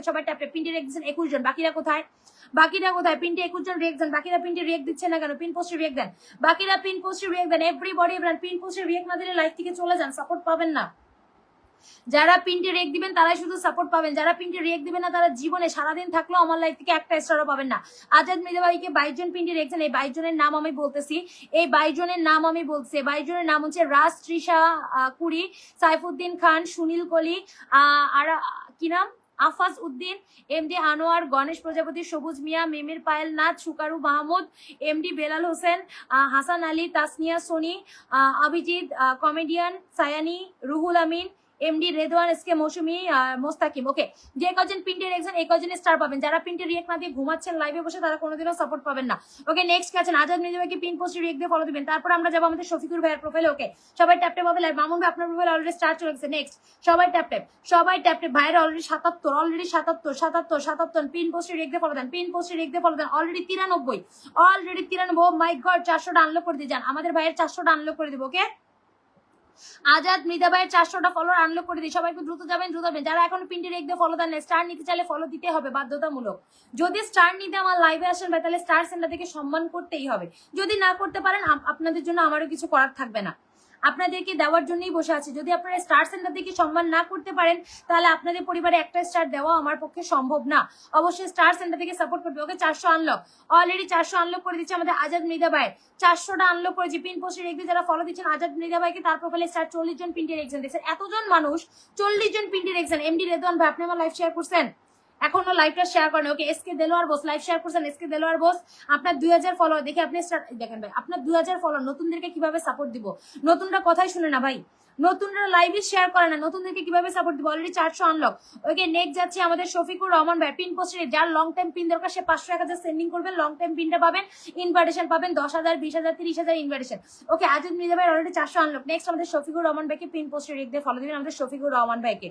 করে সবাই ট্যাপে পিনটি রেখ দিচ্ছেন একুশ জন। বাকিরা কোথায়? বাকিরা কোথায়? পিনটি একুশ জন রেখ দেন বাকিরা পিনটি রেখ দিচ্ছে না কেন? পিন পোস্টে রেখ দেন। বাকিরা পিন পোস্টে রেখ দেন। এভরিবডি এবার পিন পোস্টে রেখ না দিলে লাইফ থেকে চলে যান। সাপোর্ট পাবেন না। যারা পিনটি রেক দিবেন তারাই শুধু সাপোর্ট পাবেন। যারা পিনটি রেক দিবেন না তারা জীবনে সারাদিন থাকলেও আমার লাইফ থেকে একটা স্টারও পাবেন না। আজাদ মৃদাবাইকে বাইশ জন পিনটি রেখেছেন এই বাইশ জনের নাম আমি বলতেছি। এই বাইশ জনের নাম আমি বলছি। বাইশ জনের নাম হচ্ছে রাজ আহ, কুড়ি সাইফুদ্দিন খান সুনীল কলি আর কি নাম? আফাজ উদ্দিন এমডি আনোয়ার, গণেশ প্রজাপতি, সবুজ মিয়া, মেমির Payel Nath, সুকারু Mahmud MD Belal Hossain Hasan Ali, Tasnia Soni Abhijit comedian Sayani, Ruhul Amin MD Redwan SK Mousumi Mostakim okay যে কজন পিন্টে রেখেছেন এই কজনে স্টার পাবেন। যারা পিন্টে রিয়েক্ট না দিয়ে ঘুমাচ্ছেন লাইভে বসে, তারা কোনোদিনও সাপোর্ট পাবেন না। ওকে নেক্সট আছেন আজাদ মৃদুভাইকে পিন পোস্ট রিয়েক্ট দিয়ে ফলো দিবেন। তারপর আমরা যাব আমাদের শফিকুর ভাইয়ের প্রোফাইলে ওকে সবাই ট্যাপ ট্যাপ হবে লাইভ মামুন ভাই, আপনার প্রোফাইল অলরেডি স্টার্ট চলে গেছে। নেক্সট সবাই ট্যাপ ট্যাপ সবাই ট্যাপ ট্যাপ ভাইয়ের অলরেডি সাতাত্তর অলরেডি সাতাত্তর সাতাত্তর সাতাত্তর। পিন পোস্টে রিয়েক্ট দিয়ে ফলো দেন। পিন পোস্টে রিয়েক্ট দিয়ে ফলো দেন। অলরেডি তিরানব্বই অলরেডি তিরানব্বই। মাই গড চারশোটা আনলক করে দিয়ে যান। আমাদের ভাইয়ের চারশোটা আনলক করে দেবো ওকে আজাদ মৃদাবাইয়ের চারশোটা ফলো আনলক করে দিই। সবাই একটু দ্রুত যাবেন দ্রুত যাবেন। যারা এখন পিন্টি রেখ দিয়ে ফলো দেন স্টার নিতে চাইলে ফলো দিতে হবে বাধ্যতামূলক। যদি স্টার নিতে আমার লাইভে আসেন ভাই, তাহলে স্টার সেন্টার থেকে সম্মান করতেই হবে। যদি না করতে পারেন আপনাদের জন্য আমারও কিছু করার থাকবে না। আপনাদেরকে দেওয়ার জন্যই বসে আছে। যদি আপনারা স্টার সেন্টার থেকে সম্মান না করতে পারেন, তাহলে আপনাদের পরিবারে একটা স্টার দেওয়া আমার পক্ষে সম্ভব না। অবশ্যই স্টার সেন্টার থেকে সাপোর্ট করবে। ওকে চারশো আনলক অলরেডি চারশো আনলক করে দিচ্ছে আমাদের আজাদ মৃদা ভাইয়ের চারশোটা আনলক করেছি। পিন পোস্টে রেখে যারা ফলো দিচ্ছেন, আজাদ মৃদা ভাইকে তার প্রোফাইলে স্টার চল্লিশ জন পিন্টি রেখেছেন দেখছেন এতজন মানুষ চল্লিশ জন পিন্টি রেখেছেন এমডি রেদওয়ান ভাই, আপনি আমার লাইভ শেয়ার করছেন? এখনও লাইভটা শেয়ার করেন। Okay SK Delowar boss live share করছেন এসকে দেলোয়ার বস আপনার দুই হাজার ফলোয়ার দেখে আপনি দেখেন ভাই, আপনার দুই হাজার ফলোয়ার নতুনদেরকে কীভাবে সাপোর্ট দিব? নতুনরা কথাই শুনে না ভাই। নতুনরা লাইভে শেয়ার করে না, নতুনদেরকে কীভাবে সাপোর্ট দিব? অলরেডি চারশো আনলক ওকে নেক্সট যাচ্ছে আমাদের শফিকুর রহমান ভাই পিন পোস্টে যার লং টাইম পিন দরকার, সে পাঁচশো এক হাজার সেন্ডিং করবেন লং টাইম পিনটা পাবেন ইনভার্টেশন পাবেন, দশ হাজার, বিশ হাজার, তিরিশ হাজার ইনভার্টেশন ওকে আজাদ মির্জা ভাই অলরেডি চারশো আনলক নেক্সট আমাদের শফিকুর রহমান ভাইকে পিন পোস্টে রেখ ফলো দিবেন আমাদের শফিকুর রহমান ভাইকে।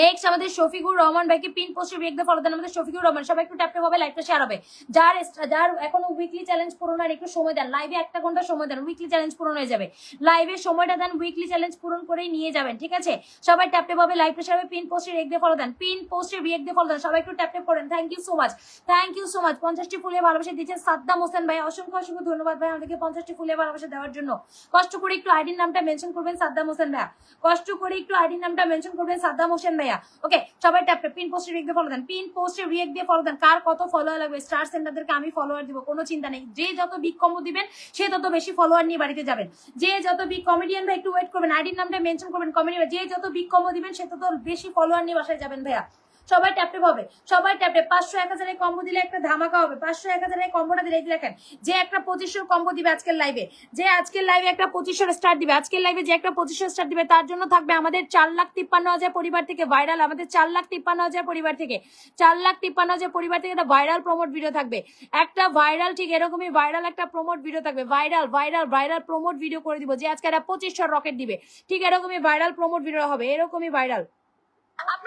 নেক্সট আমাদের শফিকুর রহমান ভাইকে পিন পোস্টে ফলো দেন। আমাদের শফিকুর রহমান, সবাই একটু ট্যাপটে হবে লাইভটা শেয়ার হবে। যার যার এখনও উইকলি চ্যালেঞ্জ পূরণ আর একটু সময় দেন। লাইভে একটা ঘণ্টা সময় দেন উইকলি চ্যালেঞ্জ পূরণ হয়ে যাবে। লাইভে সময়টা দেন উইকলি চ্যালেঞ্জ পূরণ করেই নিয়ে যাবেন, ঠিক আছে? সবাই ট্যাপটে হবে লাইভটা শেয়ার হবে পিন পোস্টে দিয়ে ফলো দেন। পিন পোস্টে দিয়ে ফলো দেন। সবাই একটু ট্যাপটে thank you so much thank you so much পঞ্চাশটি ফুলে ভালোবাসা দিচ্ছেন সাদ্দাম হোসেন ভাই। অসংখ্য অসংখ্য ধন্যবাদ ভাই আমাদেরকে পঞ্চাশটি ফুলে ভালোবাসা দেওয়ার জন্য। কষ্ট করে একটু আইডির নামটা মেনশন করবেন সাদ্দাম হোসেন ভাইয়া। কষ্ট করে একটু আইডির নামটা মেনশন করবেন সাদ্দাম হোসেন ভাইয়া। ওকে সবাই ট্যাপটে পিন পোস্টে রিয়েক দিয়ে ফলো দেন। পিন পোস্টে রিয়েক দিয়ে ফলো দেন। কার কত ফলোয়ার লাগবে? স্টার সেন্টারদেরকে আমি ফলোয়ার দিব, কোনো চিন্তা নেই। যে যত বিগ কম দিবেন, সে তত বেশি ফলোয়ার নিয়ে বাড়িতে যাবেন। যে যত বিগ কমেডিয়ান ভাই, একটু ওয়েট করবেন। আইডির নামটা মেনশন করবেন কমেডি যে যত বিগ কম দিবেন, সে তত বেশি ফলোয়ার নিয়ে বাসায় যাবেন, ভাইয়া। সবাই ট্যাপটে হবে। সবাই ট্যাপটে পাঁচশো এক হাজারের কম্বো দিলে একটা ধামাকা হবে। পাঁচশো এক হাজারের কম্বোটা দিলে দেখেন, যে একটা পঁচিশশোর কম্বো দিবে আজকের লাইভে যে আজকের লাইভে একটা পঁচিশশোর স্টার দিবে, আজকের লাইভে যে একটা পঁচিশশো স্টার দিবে, তার জন্য থাকবে আমাদের চার লাখ তিপ্পান্ন হাজার পরিবার থেকে ভাইরাল আমাদের চার লাখ তিপ্পান্ন হাজার পরিবার থেকে। চার লাখ তিপ্পান্ন হাজার পরিবার থেকে একটা ভাইরাল প্রমোট ভিডিও থাকবে। একটা ভাইরাল ঠিক এরকমই ভাইরাল একটা প্রমোট ভিডিও থাকবে। Viral viral viral promote video করে দিব, যে আজকে একটা পঁচিশশো রকেট দিবে। ঠিক এরকমই ভাইরাল প্রমোট ভিডিও হবে, এরকমই ভাইরাল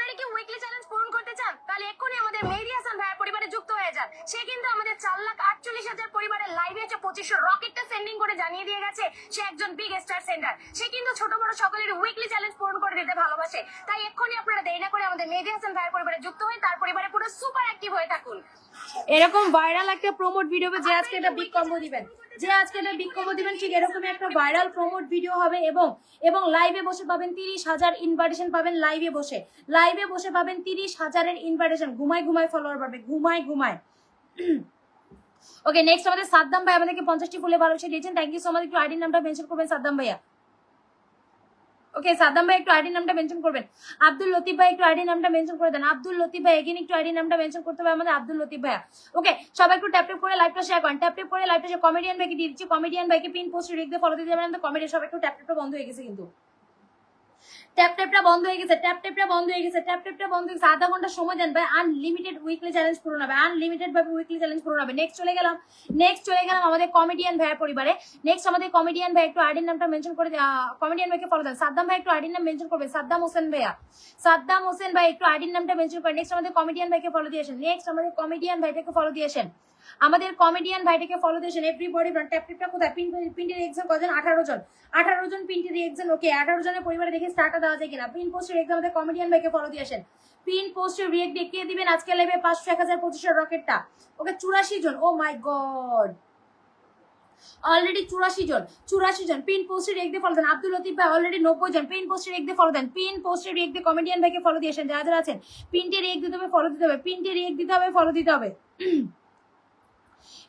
আপনারা কি উইকলি চ্যালেঞ্জ পূরণ করতে চান, তাহলে এক্ষুনি আমাদের মেহেদি হাসান ভাইয়ের পরিবারে যুক্ত হয়ে যান। সে কিন্তু আমাদের চার লাখ আটচল্লিশ হাজার পরিবারের লাইভে হচ্ছে পঁচিশশো রকেটটা সেন্ডিং করে জানিয়ে দিয়ে গেছে, সে একজন বিগ স্টার সেন্টার সে কিন্তু ছোট বড় সকলের উইকলি চ্যালেঞ্জ পূরণ করে দিতে ভালোবাসে। তাই এক্ষুনি আপনারা দেরি না করে আমাদের মেহেদি হাসান ভাইয়ের পরিবারে যুক্ত হয়ে তার পরিবারে পুরো সুপার অ্যাক্টিভ হয়ে থাকুন। এরকম ভাইরাল একটা প্রমোট ভিডিও যে আজকে একটা বিগ কম্বো দিবেন, যে আজকে একটা বিগ দিবেন, ঠিক এরকমই একটা ভাইরাল প্রমোট ভিডিও হবে এবং এবং লাইভে বসে পাবেন তিরিশ হাজার ইনভাইটেশন পাবেন লাইভে বসে। লাইভে বসে পাবেন তিরিশ হাজারের ইনভাইটেশন ঘুমায় ঘুমায় ফলোয়ার পাবে ঘুমায় ঘুমায়। ওকে নেক্সট আমাদের সাদ্দাম ভাই আমাদেরকে পঞ্চাশটি ফুলে ভালোবাসা দিয়েছেন। থ্যাংক ইউ সো মাচ একটু আইডির নামটা মেনশন করবেন সাদ্দাম ভাইয়া। ওকে সাদ্দাম ভাই একটু আইডি নামটা মেনশন করবেন। আব্দুল লতিফ ভাই একটু আইডি নামটা মেনশন করে দেন। আব্দুল লতিফ ভাই এগেন একটু আইডি নামটা মেনশন করতে হবে আমাদের আব্দুল লতিফ ভাইয়া। ওকে সবাই একটু ট্যাপ ট্যাপ করে লাইভটা শেয়ার করেন। ট্যাপ ট্যাপ করে লাইভটা শেয়ার কমেডিয়ান ভাইকে দিয়ে দিচ্ছি। কমেডিয়ান ভাইকে পিন পোস্ট রেখে ফলো দিতে যাবেন আমাদের কমেডি সবাই একটু ট্যাপ ট্যাপটা বন্ধ হয়ে গেছে কিন্তু। ট্যাপ ট্যাপটা বন্ধ হয়ে গেছে ট্যাপ ট্যাপটা বন্ধ হয়ে গেছে ট্যাপ ট্যাপটা বন্ধ হয়ে গেছে। আধা ঘণ্টা সময় দেন ভাই আনলিমিটেড উইকলি চ্যালেঞ্জ পূরণ হবে আনলিমিটেড ভাবে উইকলি চ্যালেঞ্জ পূরণ হবে। নেক্সট চলে গেলাম নেক্সট চলে গেলাম আমাদের কমেডিয়ান ভাইয়ের পরিবারে। নেক্সট আমাদের কমেডিয়ান ভাই একটু আইডির নামটা মেনশন করে কমেডিয়ান ভাইকে ফলো দেন। সাদ্দাম ভাই একটু আইডির নাম মেনশন করবে, সাদ্দাম হোসেন ভাইয়া। সাদ্দাম হোসেন ভাই একটু আইডির নামটা মেনশন করে নেক্সট আমাদের কমেডিয়ান ভাইকে ফলো দিয়েছেন নেক্সট আমাদের কমেডিয়ান ভাইটাকে ফলো দিয়েছেন আমাদের কমেডিয়ান ভাইটাকে ফলো দিয়েছেন এভরিবডি ট্যাপ টিপটা কোথায়? পিন পিনটির এক্সাম কজন আঠারো জন। আঠারো জন পিনটির এক্সাম ওকে আঠারো জনের পরিবারে দেখে স্টার্টটা দেওয়া যায় কিনা। পিন পোস্টের এক্সাম আমাদের কমেডিয়ান ভাইকে ফলো দিয়েছেন পিন পোস্টের রিয়েক্ট দেখিয়ে দিবেন? আজকে লাইভে পাঁচশো, এক হাজার পঁচিশের রকেটটা ওকে, চুরাশি জন। ও মাই গড অলরেডি চুরাশি জন চুরাশি জন। পিন পোস্টের রেক দিয়ে ফলো দেন। আব্দুল লতিফ ভাই অলরেডি নব্বই জন। পিন পোস্টের রেক দিয়ে ফলো দেন। পিন পোস্টের রেক দিয়ে কমেডিয়ান ভাইকে ফলো দিয়েছেন যারা যারা আছেন পিনটে রেক দিতে হবে ফলো দিতে হবে। পিনটে রেক দিতে হবে ফলো দিতে হবে।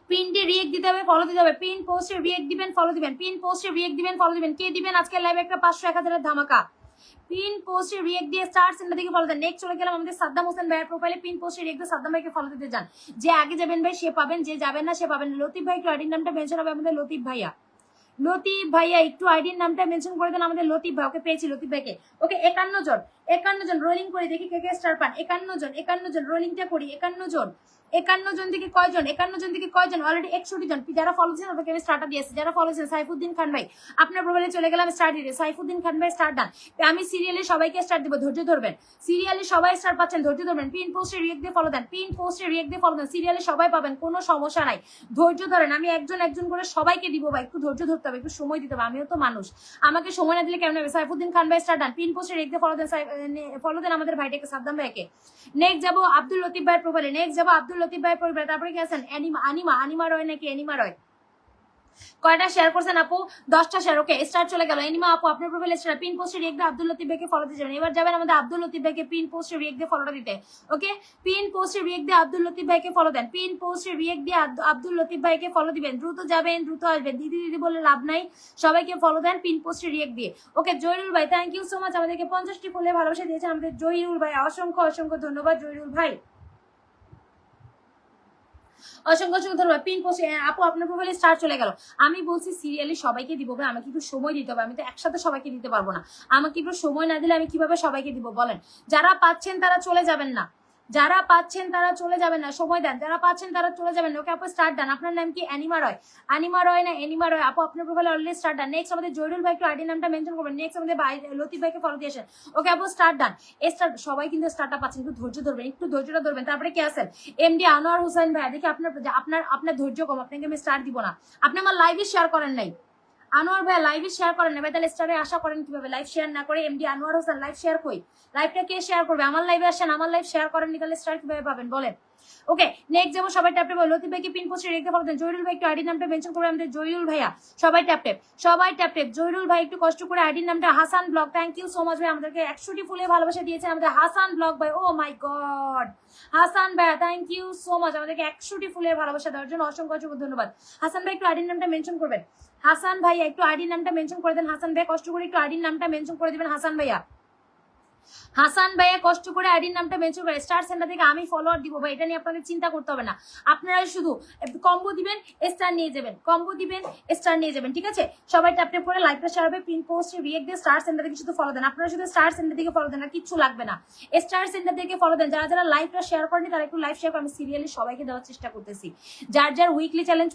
পিনটে রিয়েক্ট দিতে হবে ফলো দিতে হবে। পিন পোস্টে রিয়েক্ট দিবেন ফলো দিবেন। পিন পোস্টে রিয়েক্ট দিবেন ফলো দিবেন। কে দিবেন? আজকে লাইভে একটা পাঁচশো এক হাজারের ধামাকা। পিন পোস্টে রিয়েক্ট দিয়ে স্টার সেন্টার থেকে ফলো দেন। নেক্সট চলে গেলাম আমাদের সাদ্দাম হোসেন ভাইয়ের প্রোফাইলে পিন পোস্টে রিয়েক্ট দিয়ে সাদ্দাম ভাইকে ফলো দিতে যান। যে আগে যাবেন ভাই, সে পাবেন, যে যাবেন না, সে পাবেন লতিফ ভাই একটু আইডির নামটা মেনশন হবে আমাদের লতিফ ভাইয়া। লতিফ ভাইয়া, একটু আইডির নামটা মেনশন করে দেন আমাদের লতিফ ভাই। ওকে পেয়েছি লতিফ ভাইকে। ওকে, একান্ন জন। একান্ন জন রোলিং করে দেখি কে কে স্টার পান। একান্ন জন একান্ন জন রোলিংটা করি, একান্ন জন। একান্ন জন থেকে কয়জন, একান্ন জন থেকে কয়জন? অলরেডি একষট্টি জন। যারা ফলো দিয়েছেন ওদেরকে আমি স্টার্টার দিয়েছি যারা ফলো দিয়েছেন সাইফুদ্দিন খান ভাই, আপনার প্রোফাইলে চলে গেলাম স্টার্ট দিতে সাইফুদ্দিন খান ভাই স্টার্ট ডান আমি সিরিয়ালে সবাইকে স্টার্ট দিব, ধৈর্য ধরবেন। সিরিয়ালে সবাই স্টার পাচ্ছেন, ধৈর্য ধরবেন। পিন পোস্টে রিয়েক্ট দিয়ে ফলো দেন। পিন পোস্টে রিয়েক্ট দিয়ে ফলো দেন। সিরিয়ালে সবাই পাবেন, কোনো সমস্যা নাই। ধৈর্য ধরেন, আমি একজন একজন করে সবাইকে দিব ভাই। একটু ধৈর্য ধরতে হবে, একটু সময় দিতে হবে। আমিও তো মানুষ। আমাকে সময় না দিলে কেমন হবে? সাইফুদ্দিন খান ভাই স্টার্ট ডান পিন পোস্টে রিয়েক্ট দিয়ে ফলো দেন ফলো দেন আমাদের ভাইটাকে, সাদ্দাম ভাইকে। নেক্সট যাব আব্দুল লতিফ ভাইয়ের প্রোফাইলে নেক্সট যাব আব্দুল লতিফ ভাইয়ের প্রোফাইলে তারপরে কি আছেন? অ্যানিমা, আনিমা আনিমা রয় নাকি অ্যানিমা রয়? কয়টা শেয়ার করছেন আপু? দশটা শেয়ার ওকে স্টার চলে গেল। এনিমা আপু, আপনার প্রোফাইলে স্টার পিন পোস্টে রিয়েক্ট দিয়ে আব্দুল লতিফ ভাইকে ফলো দিয়ে যাবেন। এবার যাবেন আমাদের আব্দুল লতিফ ভাইকে পিন পোস্টে রিয়েক্ট দিয়ে ফলোটা দিতে ওকে পিন পোস্টে রিয়েক্ট দিয়ে আব্দুল লতিফ ভাইকে ফলো দেন। পিন পোস্টে রিয়েক্ট দিয়ে আব্দু- আব্দুল লতিফ ভাইকে ফলো দিবেন। দ্রুত যাবেন, দ্রুত আসবেন। দিদি দিদি বলে লাভ নাই। সবাইকে ফলো দেন পিন পোস্টে রিয়েক্ট দিয়ে। ওকে জয়রুল ভাই থ্যাংক ইউ সো মাচ আমাদেরকে পঞ্চাশটি ফুলে ভালোবাসা দিয়েছেন। আমাদের জয়রুল ভাই, অসংখ্য অসংখ্য ধন্যবাদ জয়রুল ভাই। অসংখ্য অসংখ্য ধন্যবাদ। পিন পোস্ট আপু, আপনার প্রোফাইলে স্টার চলে গেল। আমি বলছি সিরিয়ালি সবাইকে দিব ভাই, আমাকে একটু সময় দিতে হবে। আমি তো একসাথে সবাইকে দিতে পারব না। আমাকে একটু সময় না দিলে আমি কীভাবে সবাইকে দিব বলেন? যারা পাচ্ছেন তারা চলে যাবেন না। যারা পাচ্ছেন তারা চলে যাবেন না, সময় দেন। যারা পাচ্ছেন তারা চলে যাবেন ওকে, আপু স্টার্ট ডান আপনার নাম কি? অ্যানিমা রয়। অ্যানিমা রয় না, অ্যানিমা রয়। আপু, আপনার প্রোফাইলে অলরেডি স্টার্ট ডান নেক্সট আমাদের জয়রুল ভাই একটু আইডি নামটা মেনশন করবেন। নেক্সট আমাদের ভাই, লতিফ ভাইকে ফলো দিয়েছেন ওকে, আপু স্টার্ট ডান স্টার্ট সবাই কিন্তু স্টার্টটা পাচ্ছেন একটু ধৈর্য ধরবেন, একটু ধৈর্যটা ধরবেন। তারপরে কি আছেন? এমডি আনোয়ার হোসেন ভাই, দেখি আপনার আপনার আপনার ধৈর্য কম। আপনাকে আমি স্টার্ট দিব না। আপনি আমার লাইভে শেয়ার করেন নাই। আনোয়ার ভাই লাইভে শেয়ার করেন না তাহলে স্টারে আশা করেন কীভাবে? লাইভ শেয়ার না করে MD Anwar Hossain live share কই? লাইভটা কে শেয়ার করবে? আমার লাইভে আসেন, আমার লাইভ শেয়ার করেননি, তাহলে স্টার কীভাবে পাবেন? বলেন। ওকে নেক্সট যাব সবাই ট্যাপ টেপ লতিফ ভাইকে পিন পোস্টে রেখে ফেলতেন জয়রুল ভাই একটু আইডির নামটা মেনশন করে আমাদের জয়রুল ভাইয়া। সবাই ট্যাপ সবাই ট্যাপ টেপ জয়রুল ভাই একটু কষ্ট করে আইডির নামটা Hasan blog thank you so much ভাই। আমাদেরকে একশোটি ফুলে ভালোবাসা দিয়েছে আমাদের হাসান ব্লগ ভাই। ও মাই গড হাসান ভাইয়া থ্যাংক ইউ সো মাচ আমাদেরকে একশোটি ফুলের ভালোবাসা দেওয়ার জন্য অসংখ্য অসংখ্য ধন্যবাদ। হাসান ভাই একটু আইডির নামটা মেনশন করবেন। হাসান ভাইয়া, একটু আইডির নামটা মেনশন করে দেন। হাসান ভাই কষ্ট করে একটু আইডির নামটা মেনশন করে দিবেন হাসান ভাইয়া। হাসান ভাইয়া কষ্ট করে আইডির নামটা মেনশন করে স্টার সেন্টার থেকে আমি ফলোয়ার দিব ভাই, এটা নিয়ে আপনাদের চিন্তা করতে হবে না। আপনারা শুধু কম্বো দিবেন স্টার নিয়ে যাবেন কম্বো দিবেন স্টার নিয়ে যাবেন, ঠিক আছে? সবাই ট্যাপ ট্যাপ করে শেয়ার হবে পিন পোস্ট রিয়েক্ট দিয়ে স্টার সেন্টার থেকে শুধু ফলো দেন। আপনারা শুধু স্টার সেন্টার থেকে ফলো দেন আর কিচ্ছু লাগবে না। স্টার সেন্টার থেকে ফলো দেন। যারা যারা লাইভটা শেয়ার করেনি তারা একটু লাইভ শেয়ার আমি সিরিয়ালি সবাইকে দেওয়ার চেষ্টা করতেছি। যার যার উইকলি চ্যালেঞ্জ